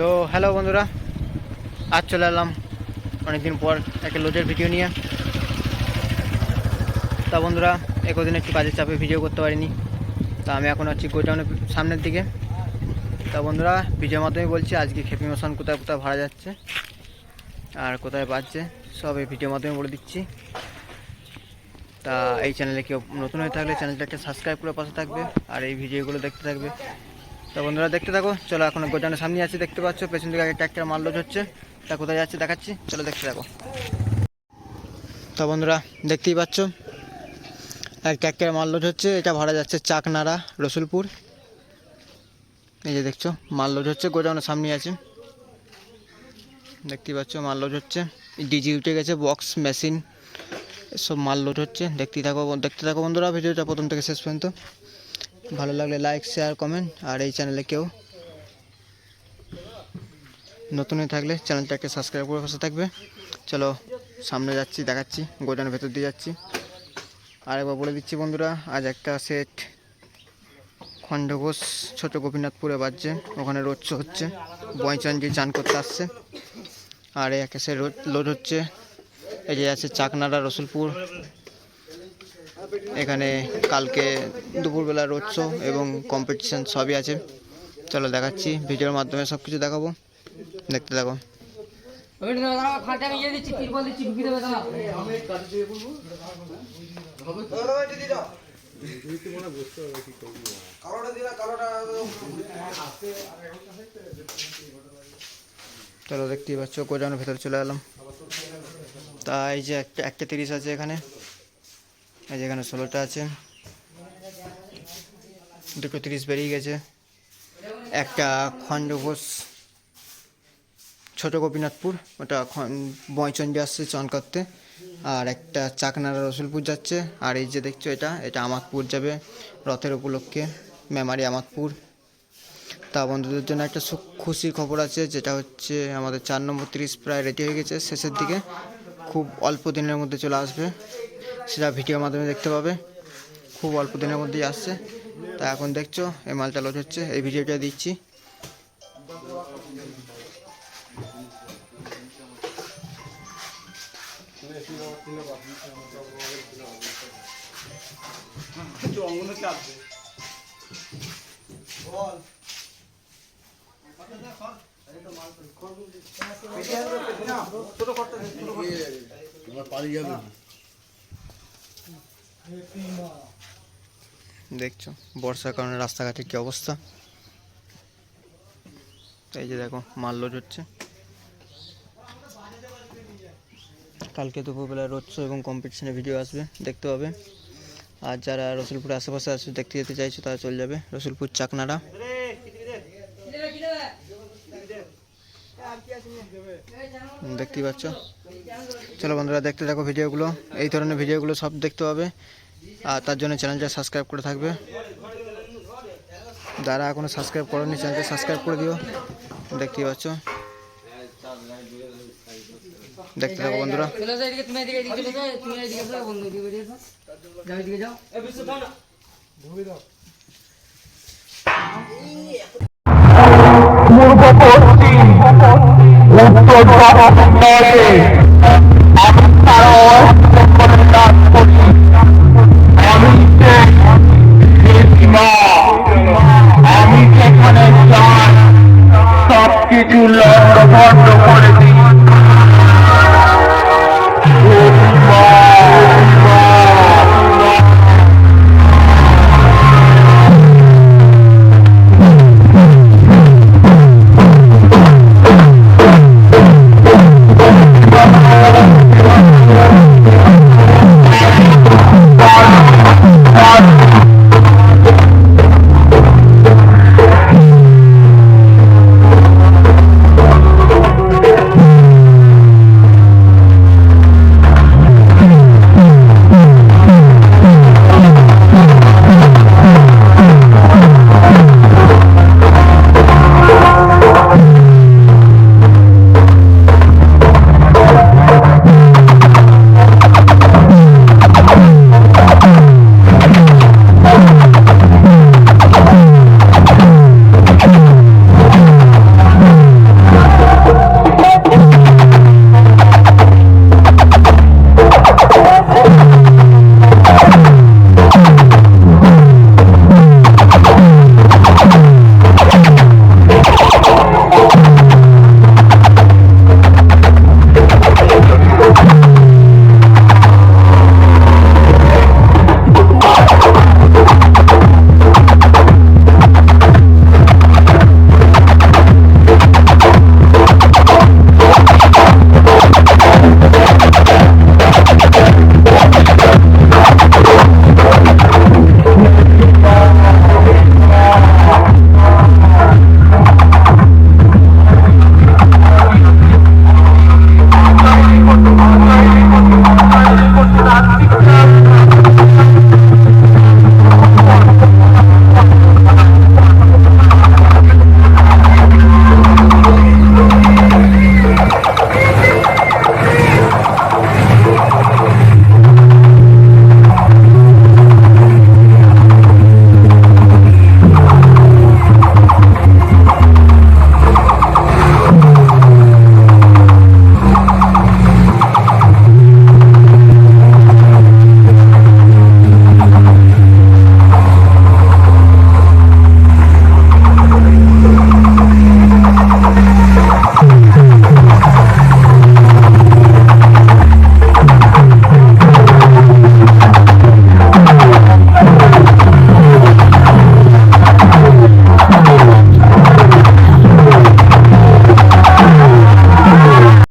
তো হ্যালো বন্ধুরা, আজ চলে এলাম অনেকদিন পর একটা লোডের ভিডিও নিয়ে। তা বন্ধুরা, একদিন একটু কাজের চাপে ভিডিও করতে পারিনি। তা আমি এখন আছি গোডাউনের সামনের দিকে। তা বন্ধুরা ভিডিওর মাধ্যমে বলছি, আজকে খেপি মশান কোথায় কোথায় ভাড়া যাচ্ছে আর কোথায় বাজছে, সব এই ভিডিওর মাধ্যমে বলে দিচ্ছি। তা এই চ্যানেলে কেউ নতুন হয়ে থাকলে চ্যানেলটা একটা সাবস্ক্রাইব করে পাশে থাকবে আর এই ভিডিওগুলো দেখতে থাকবে। তা বন্ধুরা দেখতে থাকো, চলো এখন গোজানের সামনে আছি, দেখতে পাচ্ছ, পেছন দিকে একটা একটা মাল লোড হচ্ছে। তা কোথায় যাচ্ছে দেখাচ্ছি, চলো দেখতে থাকো। তা বন্ধুরা দেখতেই পাচ্ছ, এক ট্যাক্টার মাল লোড হচ্ছে, এটা ভাড়া যাচ্ছে চাকনাড়া রসুলপুর। এই যে দেখছ, মাল লোড হচ্ছে, গোডাউনের সামনে আছে। দেখতেই পাচ্ছ, মাল লোড হচ্ছে। ডিজি উঠে গেছে বক্স মেশিন সব মাল লোড হচ্ছে। দেখতেই থাকো, দেখতে থাকো বন্ধুরা, ভিডিওটা প্রথম থেকে শেষ পর্যন্ত। ভালো লাগলে লাইক শেয়ার কমেন্ট আর এই চ্যানেলে কেউ নতুন থাকলে চ্যানেলটাকে সাবস্ক্রাইব করে পাশে থাকবে। চলো, সামনে যাচ্ছি, দেখাচ্ছি, গোডাউনের ভেতর দিয়ে যাচ্ছি। আরেকবার বলে দিচ্ছি বন্ধুরা, আজ একটা সেট খণ্ডঘোষ, ছোট গোপীনাথপুরে বাজছে। ওখানে রোড শো হচ্ছে। বয়চন্ডি চান করতে আসছে। আর এই একটা সে লোড হচ্ছে। এই যে আছে চাকনাড়া, রসুলপুর। এখানে কালকে দুপুরবেলা রোড এবং কম্পিটিশান সবই আছে। চলো দেখাচ্ছি, ভিডিওর মাধ্যমে সব কিছু দেখাবো। দেখতে দাঁড়াও। চলো দেখতেই পাচ্ছ, গোডাউনের ভেতরে চলে এলাম। তাই যে একটা একটা তিরিশ আছে এখানে। এই এখানে ষোলোটা আছে। দুটো তিরিশ বেরিয়ে গেছে। একটা খণ্ডঘোষ, ছোট গোপীনাথপুর, ওটা বয়চন্ডী আসছে চন করতে আর একটা চাকনারা রসুলপুর যাচ্ছে। আর এই যে দেখছ এটা এটা আমাদপুর যাবে রথের উপলক্ষে, মেমারি আমাদপুর তা বন্ধুদের জন্য একটা খুশির খবর আছে, যেটা হচ্ছে আমাদের চার নম্বর তিরিশ প্রায় রেডি হয়ে গেছে শেষের দিকে। খুব অল্প দিনের মধ্যে চলে আসবে। সেটা ভিডিওর মাধ্যমে দেখতে পাবে। খুব অল্প দিনের মধ্যেই আসছে। তা এখন দেখছ, এই মালটা লোড হচ্ছে। এই ভিডিওটা দিচ্ছি। দেখছ, বর্ষার কারণে রাস্তাঘাটের কি অবস্থা? এই যে দেখো, মাল লোড হচ্ছে। কালকে দুপুরবেলা রোড শো এবং কম্পিটিশনের ভিডিও আসবে, দেখতে হবে আর যারা রসুলপুরের আশেপাশে আছে, দেখতে যেতে চাইছো, তারা চলে যাবে। রসুলপুর চাকনাড়া দেখতেই পাচ্ছ? চলো বন্ধুরা, দেখতে থাকো ভিডিওগুলো। এই ধরনের ভিডিওগুলো সব দেখতে হবে আর তার জন্য চ্যানেলটা সাবস্ক্রাইব করে থাকবে। যারা এখনও সাবস্ক্রাইব করেনি, চ্যানেলটা সাবস্ক্রাইব করে দিও। দেখতেই পাচ্ছ। দেখতে থাকো বন্ধুরা। যাও Let's go,